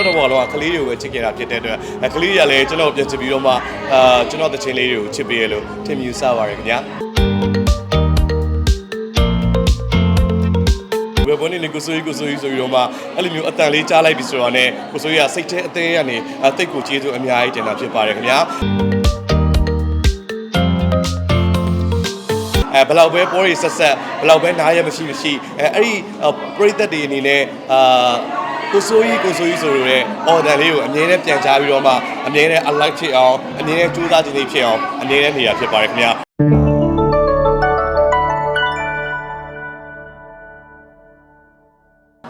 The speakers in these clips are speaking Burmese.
တော့ဘောလုံးကကလေးတွေကိုပဲချစ်ခဲ့တာဖြစ်တဲ့အတွက်အဲကလေးတွေကလည်းကျွန်တော်ပြန်ချစ်ပြီးတော့မှအာကျွန်တော်တချင်လေးတွေကိုချစ်ပေးရလို့ထင်မြူဆပါရခင်ဗျာဘယ်ပေါ်နေလေကိုဆိုရီကိုဆိုရီဆိုပြီးတော့မှအဲ့လိုမျိုးအတန်လေးကြားလိုက်ပြီဆိုတော့ねကိုဆိုရီကစိတ်ထဲအသေးကနေအသိတ်ကိုကျေးဇူးအများကြီးတင်တာဖြစ်ပါတယ်ခင်ဗျာအဲဘယ်လောက်ပဲပေါ်ရီဆက်ဆက်ဘယ်လောက်ပဲနားရမရှိမရှိအဲအဲ့ဒီပရိသတ်တွေအနေနဲ့အာ ကိုဆိုရီကိုဆိုရီဆိုရတဲ့ order လေးကိုအမြဲတမ်းပြန်ချပြီးတော့မှအမြဲတမ်း alive ဖြစ်အောင်အမြဲတမ်းကြိုးစားခြင်းလေးဖြစ်အောင်အမြဲတမ်းနေတာဖြစ်ပါတယ်ခင်ဗျာ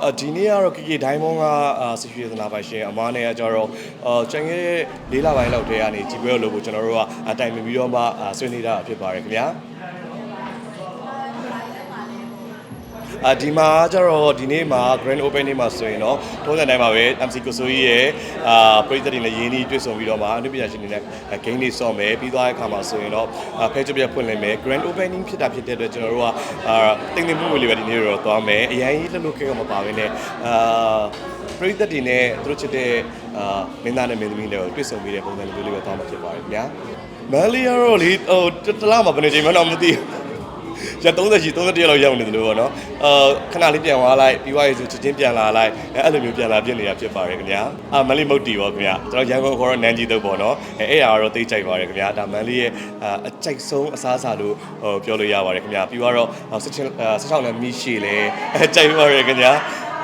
အဒီနေ့ကတော့ KK Diamond ကဆီရွှေသနာပိုင်ရှင်အမားနဲ့ကကြတော့အာကျန်ခဲ့တဲ့၄လပိုင်းလောက်တည်းကနေကြည်ပွဲလို့လို့ကျွန်တော်တို့ကအတိုင်ပင်ပြီးတော့မှအာဆွေးနွေးတာဖြစ်ပါတယ်ခင်ဗျာ အာဒီမှာကျတော့ဒီနေ့မှာ Grand Open နေ့မှာဆိုရင်တော့ထုံးစံတိုင်းပါပဲ MC ကိုဆိုကြီးရဲ့အာပရိသတ်တွေနဲ့ရင်းနှီးတွေ့ဆုံပြီးတော့မှအနုပညာရှင်တွေနဲ့ game တွေဆော့မယ်ပြီးသွားတဲ့အခါမှာဆိုရင်တော့အာဖဲချပြဖွင့်လင်းမယ် Grand Opening ဖြစ်တာဖြစ်တဲ့အတွက်ကျွန်တော်တို့ကအာတင်တင်မှုမှုလေးပဲဒီနေ့တော့သွားမယ်အရင်ကြီးလှုပ်လှုပ်ခဲကမပါဘဲနဲ့အာပရိသတ်တွေနဲ့သူတို့ချစ်တဲ့အာမင်းသားနဲ့မင်းသမီးတွေကိုတွေ့ဆုံပြီးတဲ့ပုံစံမျိုးလေးပဲသွားမှာဖြစ်ပါတယ်ခင်ဗျာမန်လီယာတော့လေဟိုတလားမှာဘယ်နေချိန်မှတော့မသိဘူး ရ30ရှိ31လောက်ရောက်နေတယ်လို့ပေါ့နော်အာခဏလေးပြန်သွားလိုက်ပြီးသွားရေဆိုချက်ချင်းပြန်လာလိုက်အဲအဲ့လိုမျိုးပြန်လာပြစ်နေတာဖြစ်ပါတယ်ခင်ဗျာအာမန်လေးမုတ်တီပေါ့ခင်ဗျာကျွန်တော်ရန်ကုန်ခေါ်တော့နန်ကြီးတော့ပေါ့နော်အဲအဲ့ဟာတော့သိကြိုက်ပါတယ်ခင်ဗျာဒါမန်လေးရဲ့အာအကြိုက်ဆုံးအစားအစာလို့ဟိုပြောလို့ရပါတယ်ခင်ဗျာပြီးတော့ဆက်ချင်းဆက်ချောင်းလည်းမီးရှည်လဲအဲကြိုက်ပါတယ်ခင်ဗျာ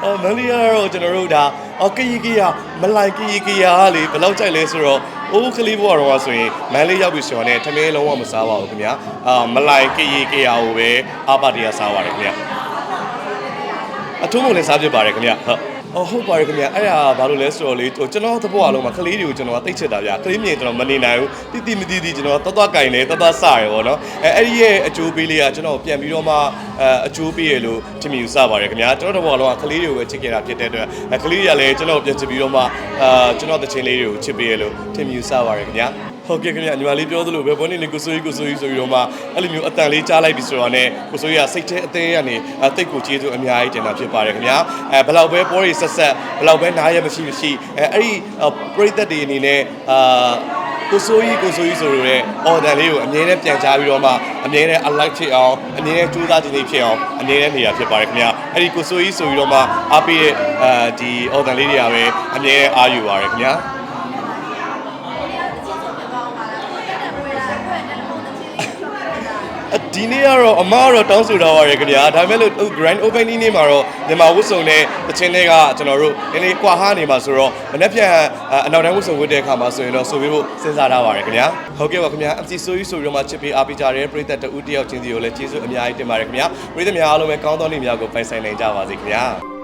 အော်မန်လေးကတော့ကျွန်တော်တို့ဒါအော်ကီကီယာမလိုက်ကီကီယာလေဘယ်လောက်ကြိုက်လဲဆိုတော့အိုးကလေးဘွားတော့ဆိုရင်မန်လေးရောက်ပြီဆိုတော့ねထမင်းလုံးဝမစားပါဘူးခင်ဗျာအာမလိုက်ကီကီယာကိုပဲအပါတီယာစားပါတယ်ခင်ဗျာအထုံးမလည်းစားဖြစ်ပါတယ်ခင်ဗျာဟုတ် အော်ဟုတ်ပါတယ်ခင်ဗျာအဲ့ဒါဘာလို့လဲဆိုတော့လေဟိုကျွန်တော်သဘောအလုံးမှာကလေးတွေကိုကျွန်တော်ကသိချစ်တာဗျာကလေးမြင်ကျွန်တော်မနေနိုင်ဘူးတိတိမတိတိကျွန်တော်သွားသွားကင်နေသွားသွားစရယ်ပေါ့နော်အဲအဲ့ဒီရဲ့အကျိုးပေးလေးကကျွန်တော်ပြန်ပြီးတော့မှအဲအကျိုးပေးရလို့ထင်မြူစပါတယ်ခင်ဗျာကျွန်တော်သဘောအလုံးကကလေးတွေကိုပဲချစ်ခဲ့တာဖြစ်တဲ့အတွက်အဲကလေးတွေကလည်းကျွန်တော်ပြန်ချစ်ပြီးတော့မှအာကျွန်တော်တချင်လေးတွေကိုချစ်ပေးရလို့ထင်မြူစပါတယ်ခင်ဗျာ ဟုတ်ကဲ့ခင်ဗျာညီမလေးပြောသလိုပဲဘောနေနေကိုဆိုကြီးကိုဆိုကြီးဆိုပြီးတော့မှအဲ့လိုမျိုးအတန်လေးကြားလိုက်ပြီဆိုတော့ねကိုဆိုကြီးကစိတ်ထဲအသေးကနေအသိတ်ကိုကျေးဇူးအများကြီးတင်တာဖြစ်ပါတယ်ခင်ဗျာအဲဘယ်လောက်ပဲပေါ်ရီဆက်ဆက်ဘယ်လောက်ပဲနားရမရှိမရှိအဲအဲ့ဒီပရိသတ်တွေအနေနဲ့အာကိုဆိုကြီးကိုဆိုကြီးဆိုရတဲ့ order လေးကိုအမြဲတမ်းပြန်ချပြီးတော့မှအမြဲတမ်း alive ဖြစ်အောင်အမြဲတမ်းကြိုးစားခြင်းလေးဖြစ်အောင်အမြဲတမ်းနေတာဖြစ်ပါတယ်ခင်ဗျာအဲ့ဒီကိုဆိုကြီးဆိုပြီးတော့မှအားပေးတဲ့အဲဒီ order လေးတွေကပဲအမြဲအားယူပါတယ်ခင်ဗျာ ဒီနေ့ကတော့အမကတော့တောင်းဆိုထားပါရခင်ဗျာဒါပေမဲ့လို့ grand opening နေ့မှာတော့မြန်မာဝတ်စုံနဲ့တချင်းတွေကကျွန်တော်တို့နည်းနည်းကွာဟာနေမှာဆိုတော့မနေ့ပြန်အနောက်တိုင်းဝတ်စုံဝတ်တဲ့အခါမှာဆိုရင်တော့ဆိုပြီးဖို့စဉ်းစားထားပါရခင်ဗျာဟုတ်ကဲ့ပါခင်ဗျာ MC ဆိုကြီးဆိုပြီးတော့မှချစ်ပေးအားပေးကြတဲ့ပရိသတ်တဦးတယောက်ချင်းစီကိုလည်းကျေးဇူးအများကြီးတင်ပါတယ်ခင်ဗျာပရိသတ်များအားလုံးပဲကောင်းသောနေ့များကိုပိုင်ဆိုင်နိုင်ကြပါစေခင်ဗျာ